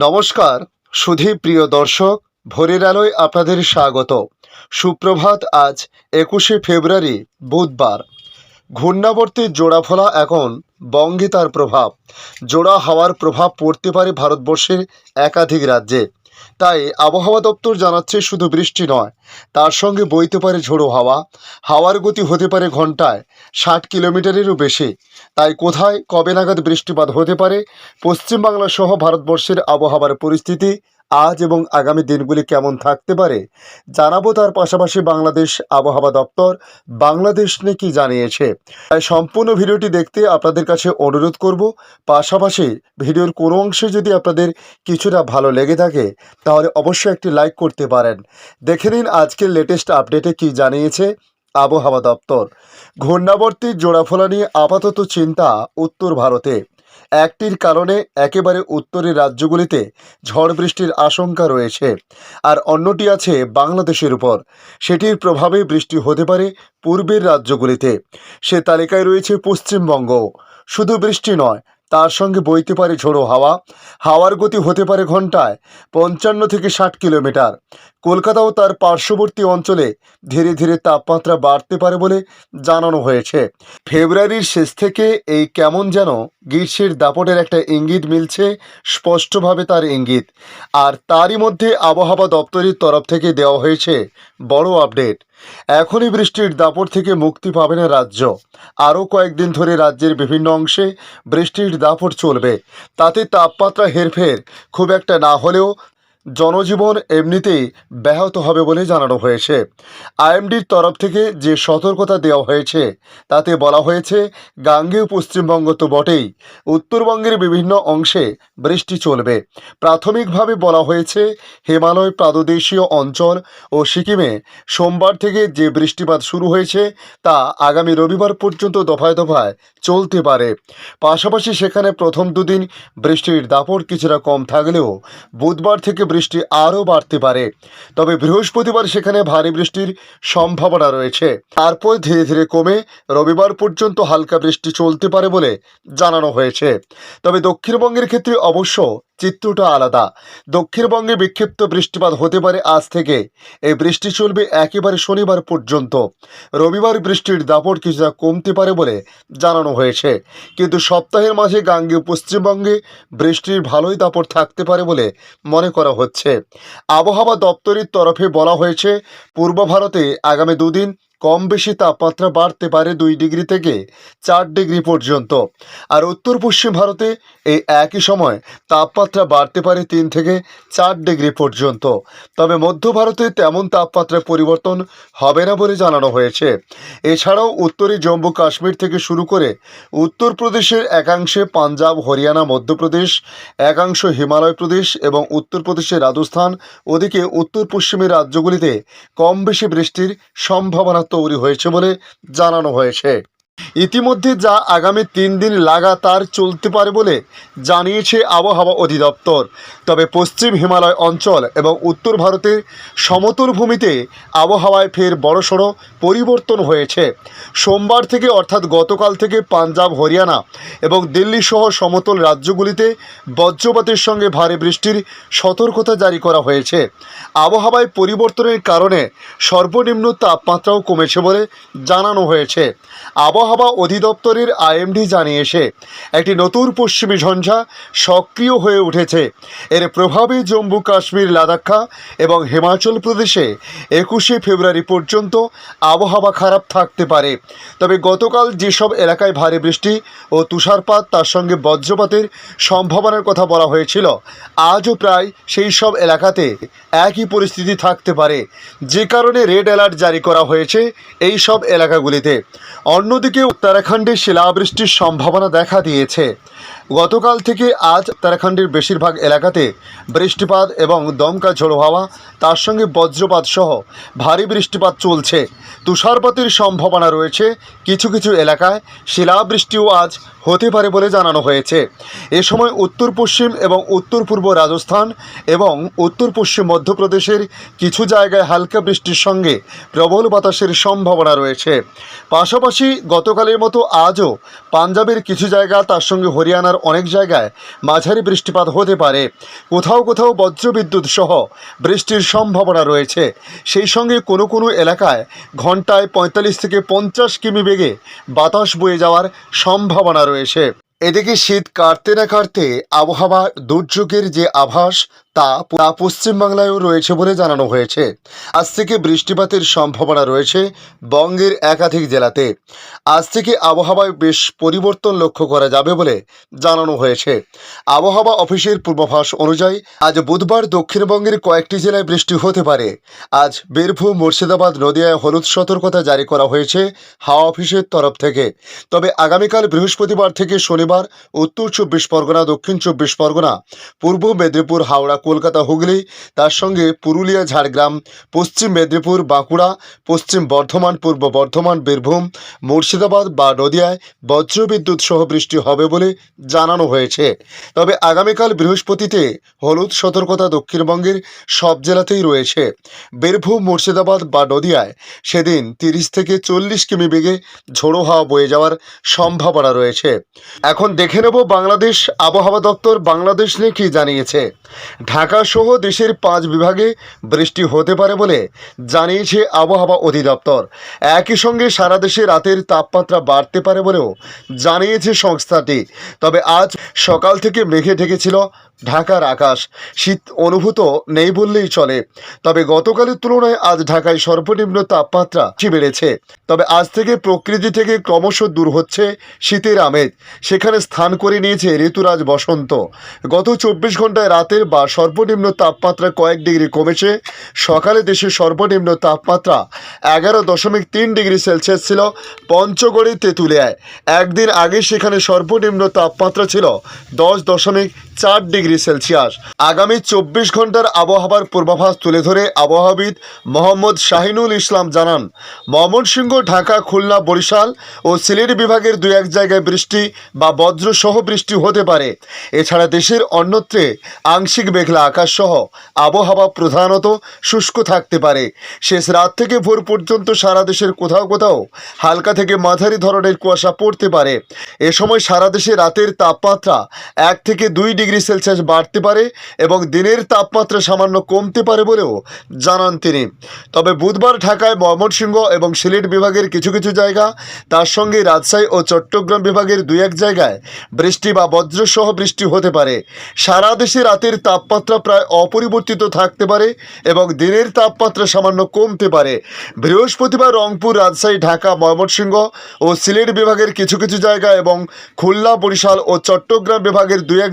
নমস্কার, সুধী প্রিয় দর্শক, ভোরের আলোয় আপনাদের স্বাগত। সুপ্রভাত, আজ একুশে ফেব্রুয়ারি, বুধবার। ঘূর্ণাবর্তী জোড়াফলা এখন বঙ্গিতার প্রভাব। জোড়া হাওয়ার প্রভাব পড়তে পারে ভারতবর্ষের একাধিক রাজ্যে। তাই আবহাওয়া দপ্তর জানাচ্ছে শুধু বৃষ্টি নয়, তার সঙ্গে বইতে পারে ঝোড়ো হাওয়া, হাওয়ার গতি হতে পারে ঘন্টায় ষাট কিলোমিটারেরও বেশি। তাই কোথায়, কবে নাগাদ বৃষ্টিপাত হতে পারে, পশ্চিমবাংলা সহ ভারতবর্ষের আবহাওয়ার পরিস্থিতি আজ এবং আগামী দিনগুলি কেমন থাকতে পারে জানাব তার পাশাপাশি বাংলাদেশ আবহাওয়া দপ্তর। বাংলাদেশ নিয়ে কি জানিয়েছে? তাই সম্পূর্ণ ভিডিওটি দেখতে আপনাদের কাছে অনুরোধ করব। পাশাপাশি ভিডিওর কোনো অংশে যদি আপনাদের কিছুটা ভালো লেগে থাকে, তাহলে অবশ্যই একটি লাইক করতে পারেন। দেখে নিন আজকের লেটেস্ট আপডেটে কি জানিয়েছে আবহাওয়া দপ্তর। ঘূর্ণাবর্তী জোড়াফলা নিয়ে আপাতত চিন্তা উত্তর ভারতে। একটির কারণে একেবারে উত্তরের রাজ্যগুলিতে ঝড় বৃষ্টির আশঙ্কা রয়েছে। আর অন্যটি আছে বাংলাদেশের উপর। সেটির প্রভাবে বৃষ্টি হতে পারে পূর্বের রাজ্যগুলিতে। সে তালিকায় রয়েছে পশ্চিমবঙ্গ শুধু বৃষ্টি নয় তার সঙ্গে বইতে পারে ঝোড়ো হাওয়া। হাওয়ার গতি হতে পারে ঘন্টায় পঞ্চান্ন থেকে ষাট কিলোমিটার। কলকাতাও তার পার্শ্ববর্তী অঞ্চলে ধীরে ধীরে তাপমাত্রা বাড়তে পারে বলে জানানো হয়েছে। ফেব্রুয়ারির শেষ থেকে এই কেমন যেন গ্রীষ্মের দাপটের একটা ইঙ্গিত মিলছে, স্পষ্টভাবে তার ইঙ্গিত। আর তারই মধ্যে আবহাওয়া দপ্তরের তরফ থেকে দেওয়া হয়েছে বড় আপডেট। এখনই বৃষ্টির দাপট থেকে মুক্তি পাবে না রাজ্য। আরও কয়েকদিন ধরে রাজ্যের বিভিন্ন অংশে বৃষ্টির দাপট চলবে। তাতে তাপমাত্রা হেরফের খুব একটা না হলেও জনজীবন এমনিতেই ব্যাহত হবে বলে জানানো হয়েছে। আইএমডির তরফ থেকে যে সতর্কতা দেওয়া হয়েছে, তাতে বলা হয়েছে, গাঙ্গেয় পশ্চিমবঙ্গ তো বটেই, উত্তরবঙ্গের বিভিন্ন অংশে বৃষ্টি চলবে। প্রাথমিকভাবে বলা হয়েছে, হিমালয় প্রাদদেশীয় অঞ্চল ও সিকিমে সোমবার থেকে যে বৃষ্টিপাত শুরু হয়েছে, তা আগামী রবিবার পর্যন্ত দফায় দফায় চলতে পারে। পাশাপাশি সেখানে প্রথম দুদিন বৃষ্টির দাপট কিছুটা কম থাকলেও বুধবার থেকে বৃষ্টি আরও বাড়তে পারে। তবে বৃহস্পতিবার সেখানে ভারী বৃষ্টির সম্ভাবনা রয়েছে। তারপর ধীরে ধীরে কমে রবিবার পর্যন্ত হালকা বৃষ্টি চলতে পারে বলে জানানো হয়েছে। তবে দক্ষিণবঙ্গের ক্ষেত্রে অবশ্য চিত্রটা আলাদা। দক্ষিণবঙ্গে বিক্ষিপ্ত বৃষ্টিপাত হতে পারে আজ থেকে। এই বৃষ্টি চলবে একেবারে শনিবার পর্যন্ত। রবিবার বৃষ্টির দাপট কিছুটা কমতে পারে বলে জানানো হয়েছে। কিন্তু সপ্তাহের মাঝে গাঙ্গে পশ্চিমবঙ্গে বৃষ্টির ভালোই দাপট থাকতে পারে বলে মনে করা হচ্ছে। আবহাওয়া দপ্তরের তরফে বলা হয়েছে, পূর্ব ভারতে আগামী দুদিন কম বেশি তাপমাত্রা বাড়তে পারে দুই ডিগ্রি থেকে চার ডিগ্রি পর্যন্ত। আর উত্তর পশ্চিম ভারতে এই একই সময় তাপমাত্রা বাড়তে পারে তিন থেকে চার ডিগ্রি পর্যন্ত। তবে মধ্য ভারতে তেমন তাপমাত্রার পরিবর্তন হবে না বলে জানানো হয়েছে। এছাড়াও উত্তরে জম্মু কাশ্মীর থেকে শুরু করে উত্তরপ্রদেশের একাংশে পাঞ্জাব, হরিয়ানা, মধ্যপ্রদেশ, একাংশ হিমালয় প্রদেশ এবং উত্তরপ্রদেশের রাজস্থান, ওদিকে উত্তর পশ্চিমের রাজ্যগুলিতে কম বেশি বৃষ্টির সম্ভাবনা তৈরি হয়েছে বলে জানানো হয়েছে। ইতিমধ্যে যা আগামী তিন দিন লাগাতার চলতে পারে বলে জানিয়েছে আবহাওয়া অধিদপ্তর। তবে পশ্চিম হিমালয় অঞ্চল এবং উত্তর ভারতের সমতল ভূমিতে আবহাওয়ায় ফের বড়সড় পরিবর্তন হয়েছে। সোমবার থেকে অর্থাৎ গতকাল থেকে পাঞ্জাব, হরিয়ানা এবং দিল্লি সহ সমতল রাজ্যগুলিতে বজ্রপাতের সঙ্গে ভারী বৃষ্টির সতর্কতা জারি করা হয়েছে। আবহাওয়ায় পরিবর্তনের কারণে সর্বনিম্ন তাপমাত্রাও কমেছে বলে জানানো হয়েছে। আবহাওয়া অধিদপ্তরের আইএমডি জানিয়েছে একটি নতুন পশ্চিমী ঝঞ্ঝা সক্রিয় হয়ে উঠেছে। এর প্রভাবে জম্মু কাশ্মীর, লাদাখা এবং হিমাচল প্রদেশে একুশে ফেব্রুয়ারি পর্যন্ত আবহাওয়া খারাপ থাকতে পারে। তবে গতকাল যেসব এলাকায় ভারী বৃষ্টি ও তুষারপাত, তার সঙ্গে বজ্রপাতের সম্ভাবনার কথা বলা হয়েছিল, আজও প্রায় সেই সব এলাকাতে একই পরিস্থিতি থাকতে পারে। যে কারণে রেড অ্যালার্ট জারি করা হয়েছে এই সব এলাকাগুলিতে। অন্যদিকে উত্তরাখণ্ডে শিলাবৃষ্টির সম্ভাবনা দেখা দিয়েছে। গতকাল থেকে আজ উত্তরাখণ্ডের বেশিরভাগ এলাকাতে বৃষ্টিপাত এবং দমকা ঝোড়ো হাওয়া, তার সঙ্গে বজ্রপাত সহ ভারী বৃষ্টিপাত চলছে। তুষারপাতের সম্ভাবনা রয়েছে কিছু কিছু এলাকায়। শিলাবৃষ্টিও আজ হতে পারে বলে জানানো হয়েছে। এ সময় উত্তর পশ্চিম এবং উত্তর পূর্ব রাজস্থান এবং উত্তর পশ্চিম মধ্যপ্রদেশের কিছু জায়গায় হালকা বৃষ্টির সঙ্গে প্রবল বাতাসের সম্ভাবনা রয়েছে। পাশাপাশি গত গতকালের মতো আজও পাঞ্জাবের কিছু জায়গা, তার সঙ্গে হরিয়ানার অনেক জায়গায় মাঝারি বৃষ্টিপাত হতে পারে। কোথাও কোথাও বজ্রবিদ্যুৎ সহ বৃষ্টির সম্ভাবনা রয়েছে। সেই সঙ্গে কোনো কোনো এলাকায় ঘন্টায় পঁয়তাল্লিশ থেকে পঞ্চাশ কিমি বেগে বাতাস বয়ে যাওয়ার সম্ভাবনা রয়েছে। এদিকে শীত কাটতে না কাটতে আবহাওয়া দুর্যোগের যে আভাস তা পশ্চিমবাংলায়ও রয়েছে বলে জানানো হয়েছে। আজ থেকে বৃষ্টিপাতের সম্ভাবনা রয়েছে বঙ্গের একাধিক জেলাতে। আজ থেকে আবহাওয়ায় বেশ পরিবর্তন লক্ষ্য করা যাবে বলে জানানো হয়েছে। আবহাওয়া অফিসের পূর্বাভাস অনুযায়ী আজ বুধবার দক্ষিণবঙ্গের কয়েকটি জেলায় বৃষ্টি হতে পারে। আজ বীরভূম, মুর্শিদাবাদ, নদিয়ায় হলুদ সতর্কতা জারি করা হয়েছে হাওয়া অফিসের তরফ থেকে। তবে আগামীকাল বৃহস্পতিবার থেকে শনিবার উত্তর চব্বিশ পরগনা, দক্ষিণ চব্বিশ পরগনা, পূর্ব মেদিনীপুর, হাওড়া কলকাতা হুগলি, তার সঙ্গে পুরুলিয়া, ঝাড়গ্রাম, পশ্চিম মেদিনীপুর, বাঁকুড়া, পশ্চিম বর্ধমান, পূর্ব বর্ধমান, বীরভূম, মুর্শিদাবাদ বা নদিয়ায় বজ্রবিদ্যুৎ সহ বৃষ্টি হবে বলে জানানো হয়েছে। তবে আগামীকাল বৃহস্পতিতে হলুদ সতর্কতা দক্ষিণবঙ্গের সব জেলাতেই রয়েছে। বীরভূম, মুর্শিদাবাদ বা নদিয়ায় সেদিন তিরিশ থেকে চল্লিশ কিমি বেগে ঝোড়ো হাওয়া বয়ে যাওয়ার সম্ভাবনা রয়েছে। এখন দেখে নেব বাংলাদেশ আবহাওয়া দপ্তর বাংলাদেশ নিয়ে কী জানিয়েছে। ঢাকা সহ দেশের পাঁচ বিভাগে বৃষ্টি হতে পারে বলে জানিয়েছে আবহাওয়া অধিদপ্তর। একই সঙ্গে সারা দেশে রাতের তাপমাত্রা বাড়তে পারে বলেও জানিয়েছে সংস্থাটি। তবে আজ সকাল থেকে মেঘে ঢেকেছিল ঢাকার আকাশ। শীত অনুভূত নেই বললেই চলে। তবে গতকালের তুলনায় আজ ঢাকায় সর্বনিম্ন তাপমাত্রা বেড়েছে। তবে আজ থেকে প্রকৃতি থেকে ক্রমশ দূর হচ্ছে শীতের আমেজ। সেখানে স্থান করে নিয়েছে ঋতুরাজ বসন্ত। গত চব্বিশ ঘন্টায় রাতের বা সর্বনিম্ন তাপমাত্রা কয়েক ডিগ্রি কমেছে। সকালে দেশের সর্বনিম্ন তাপমাত্রা এগারো দশমিক তিন ডিগ্রি সেলসিয়াস ছিল। পঞ্চগড়ে তেঁতুলিয়ায়। একদিন আগে সেখানে সর্বনিম্ন তাপমাত্রা ছিল দশ দশমিক চার ডিগ্রি সেলসিয়াস। আগামী চব্বিশ ঘণ্টার আবহাওয়ার পূর্বাভাস তুলে ধরে আবহাওয়াবিদ মোহাম্মদ শাহিনুল ইসলাম জানান, ময়মনসিংহ, ঢাকা, খুলনা, বরিশাল ও সিলেট বিভাগের দু এক জায়গায় বৃষ্টি বা বজ্রসহ বৃষ্টি হতে পারে। এছাড়া দেশের অন্যত্রে আংশিক মেঘলা আকাশ সহ আবহাওয়া প্রধানত শুষ্ক থাকতে পারে। শেষ রাত থেকে ভোর পর্যন্ত সারা দেশের কোথাও কোথাও হালকা থেকে মাঝারি ধরনের কুয়াশা পড়তে পারে। এ সময় সারা দেশে রাতের তাপমাত্রা এক থেকে দুই ডিগ্রি সেলসিয়াস বাড়তে পারে এবং দিনের তাপমাত্রা সামান্য কমতে পারে বলেও জানান তিনি। তবে বুধবার ঢাকায় ময়মনসিংহ এবং সিলেট বিভাগের কিছু কিছু জায়গা, তার সঙ্গে রাজশাহী ও চট্টগ্রাম বিভাগের দুই এক জায়গায় বৃষ্টি বা বজ্রসহ বৃষ্টি হতে পারে। সারা দেশে রাতের তাপমাত্রা প্রায় অপরিবর্তিত থাকতে পারে এবং দিনের তাপমাত্রা সামান্য কমতে পারে। বৃহস্পতিবার রংপুর, রাজশাহী, ঢাকা, ময়মনসিংহ ও সিলেট বিভাগের কিছু কিছু জায়গা এবং খুলনা, বরিশাল ও চট্টগ্রাম বিভাগের দুই এক